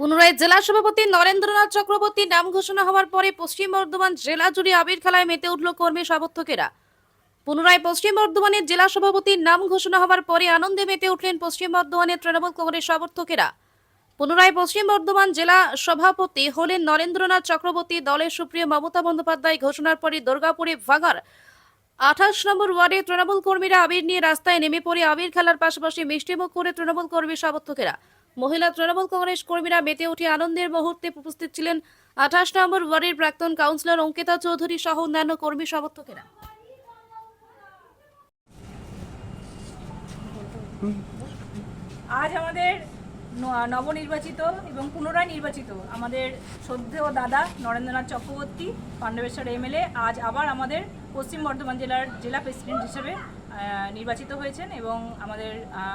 পুনরায় জেলা সভাপতি নরেন্দ্রনাথ চক্রবর্তীর নাম ঘোষণা হওয়ার পরে পশ্চিম বর্ধমান জেলা জুড়ে আবির খেলায় মেতে উঠল কর্মী সমর্থকেরা। পুনরায় পশ্চিম বর্ধমানের জেলা সভাপতির নাম ঘোষণা হওয়ার পরে আনন্দে মেতে উঠলেন পশ্চিম বর্ধমানের তৃণমূল কংগ্রেস সমর্থকেরা। পুনরায় পশ্চিম বর্ধমান জেলা সভাপতি হলেন নরেন্দ্রনাথ চক্রবর্তী, দলের সুপ্রিয় মমতা বন্দ্যোপাধ্যায়, ঘোষণার পরে দুর্গাপুরে ভাগার আঠাশ নম্বর ওয়ার্ডে তৃণমূল কর্মীরা আবির নিয়ে রাস্তায় নেমে পড়ে আবির খেলার পাশাপাশি মিষ্টিমুখ করে তৃণমূল কর্মী সমর্থকেরা। মহিলা তৃণমূল কংগ্রেস কর্মীরা মেতে উঠে আনন্দের মুহূর্তে উপস্থিত ছিলেন আঠাশ নম্বর ওয়ার্ডের প্রাক্তন কাউন্সিলর অঙ্কিতা চৌধুরী সহ অন্যান্য কর্মী সমর্থকেরা। আজ আমাদের নবনির্বাচিত এবং পুনরায় নির্বাচিত আমাদের শ্রদ্ধেয় দাদা নরেন্দ্রনাথ চক্রবর্তী, পাণ্ডবেশ্বর এমএলএ আজ আবার আমাদের পশ্চিম বর্ধমান জেলার জেলা প্রেসিডেন্ট হিসেবে নির্বাচিত হয়েছেন এবং আমাদের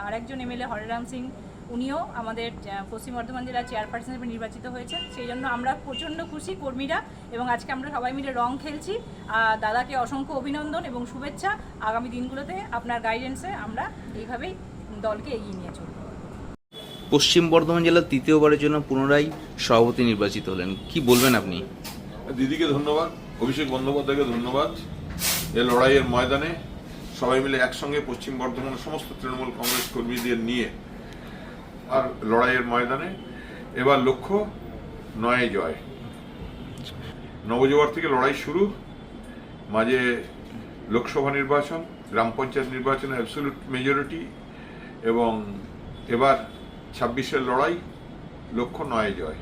আরেকজন এমএলএ হরেরাম সিং উনিও আমাদের পশ্চিম বর্ধমান জেলার চেয়ারপারসন হিসেবে নির্বাচিত হয়েছেন। সেই জন্য আমরা প্রচণ্ড খুশি কর্মীরা এবং আজকে আমরা সবাই মিলে রং খেলছি। দাদাকে অসংখ্য অভিনন্দন এবং শুভেচ্ছা। আগামী দিনগুলোতে আপনার গাইডেন্সে আমরা এইভাবেই দলকে এগিয়ে নিয়ে চলব। পশ্চিম বর্ধমান জেলার তৃতীয়বারের জন্য পুনরায় সভাপতি নির্বাচিত হলেন। কি বলবেন আপনি? দিদিকে ধন্যবাদ অভিষেক বন্দ্যোপাধ্যায়কে ধন্যবাদ। এ লড়াইয়ের ময়দানে সবাই মিলে একসঙ্গে পশ্চিম বর্ধমানের সমস্ত তৃণমূল কংগ্রেস কর্মীদের নিয়ে আর লড়াইয়ের ময়দানে। এবার লক্ষ্য নয় জয়। নবজোয়ার থেকে লড়াই শুরু, মাঝে লোকসভা নির্বাচন, গ্রাম পঞ্চায়েত নির্বাচনে অ্যাবসলিউট মেজরিটি এবং এবার ছাব্বিশের লড়াই, লক্ষ্য নয় জয়।